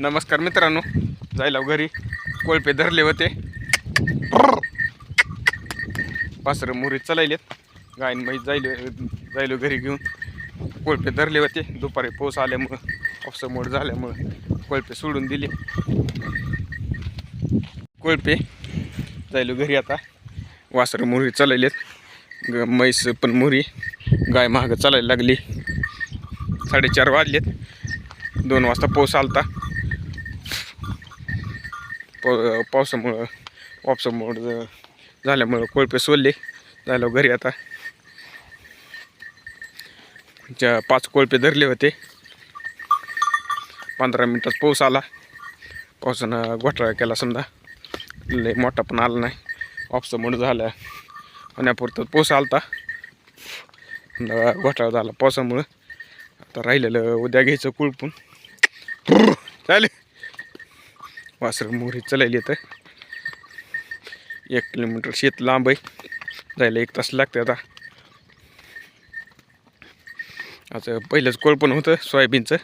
नमस्कार मित्रांनो. जायला घरी. कोळपे धरले होते. पासर मुरी चलायलेत. गायन मै जायलो जायलो घरी घेऊन. कोळपे धरले होते. दुपारी पाऊस आल्यामुळं पावसामुळे झाल्यामुळं कोळपे सोडून दिले. कोळपे जायलो घरी आता. वासर मुरी चाललेत ग म्हैस पण मुरी. गाय महाग चालायला लागली. साडेचार वाजलेत. दोन वाजता पाऊस आलता. पाव पावसामुळं वापसामुळं झाल्यामुळं कोळपे सोडले. झालं घरी आता ज्या पाच कोळपे धरले होते. पंधरा मिनटात पाऊस आला. पावसानं घोटाळा केला समजा. लय मोठा पण आला नाही. वापसामुळं झाल्या. होण्यापुरतं पाऊस आलता. समजा घोटाळा झाला पावसामुळं. आता राहिलेलं उद्या घ्यायचं कुळपून. चालेल वासर मोहरी चालायली तर एक किलोमीटर शेत लांब आहे. जायला एक तास लागते आता. असं पहिलंच कोळपण होतं सोयाबीनचं.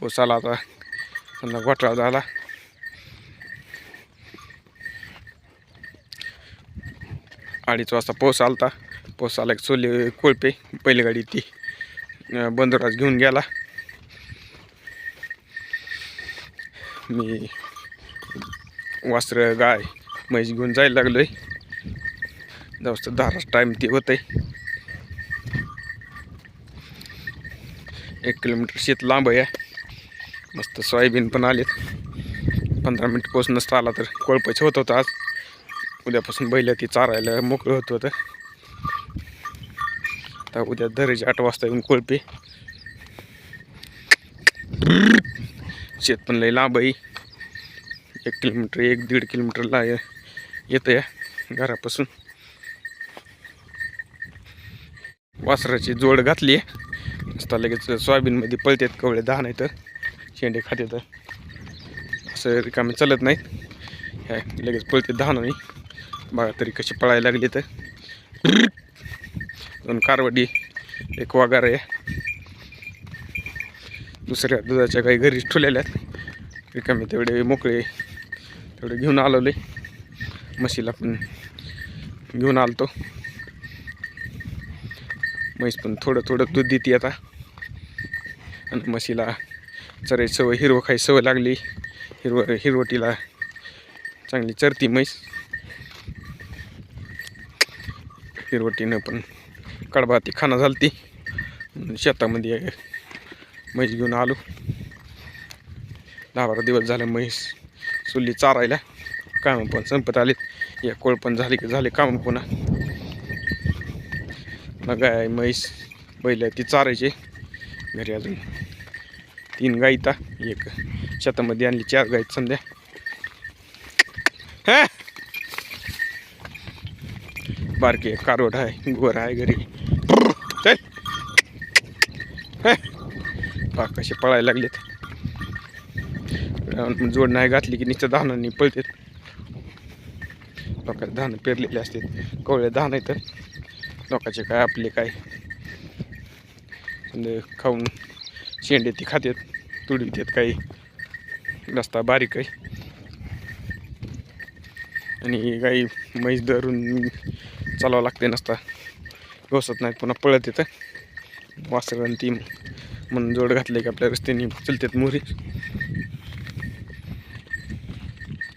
पाऊस आला आता समजा घोटाळा झाला. अडीच वाजता पाऊस आलता. पाऊस आला की सोले कोळपे बैलगाडी गाडी ती अं, बंदराज घेऊन गेला. मी वासरं गाय म्हैस घेऊन जायला लागलो आहे जास्त दहा टाईम ते होत आहे एक किलोमीटर शेत लांब आहे. मस्त सोयाबीन पण आलेत. पंधरा मिनिट पाऊस नसता आला तर कोळपायचं होत होतं आज. उद्यापासून बैल ती चारायला मोकळं होत होतं. तर उद्या दरेचे आठ वाजता येऊन कोळपे. शेत पण लई लांब आहे. एक किलोमीटर एक दीड किलोमीटरला येतं या घरापासून. वासराची जोड घातली आहे. नुसता लगेच सोयाबीनमध्ये पळतात कवळे दहा नाही तर शेंडे खाते तर असं रिकामे चालत नाहीत. ह्या लगेच पळते दहा नाही बघा तरी कशी पळायला लागली तर दोन कारवडी एक वाघार आहे. दुसऱ्या दुधाच्या काही घरीच ठेवलेल्या आहेत. रिकामे तेवढे मोकळे तेवढे घेऊन आलोले. म्हशीला पण घेऊन आलतो. म्हैस पण थोडं थोडं दूध देते आता. आणि म्हशीला चराय सवय हिरवं खाय सवय लागली. हिरवं हिरवटीला चांगली चरती म्हैस. हिरवटीनं पण कडबा ती खाना झालती. शेतामध्ये म्हैस घेऊन आलो. दहा बारा दिवस झाले म्हैस सुल्ली चारायला. कामं पण संपत आले या कोळ पण झाले की झाले कामं पुन्हा. मग गाय म्हैस बैल ती चारायचे. घरी अजून तीन गाई एक शेतामध्ये आणली चार गाई समजा हा. बारके कारवड आहे गोर आहे घरी. पहा कसे पळायला लागलेत. जोड नाही घातली की नुसतं धानांनी पळतात. लोकांचे धानं पेरलेले असतात. कवळे धान तर. लोकांचे काय आपले काय. खाऊन शेंडे ती खातात तुडी देतात काही रस्ता बारीक आहे. आणि गाई म्हैस धरून चालावं लागते नसता. घोसत नाहीत पुन्हा पळत येतं. वासर आणि ती म्हणून जोड घातले की आपल्या रस्त्याने चलतात मोरी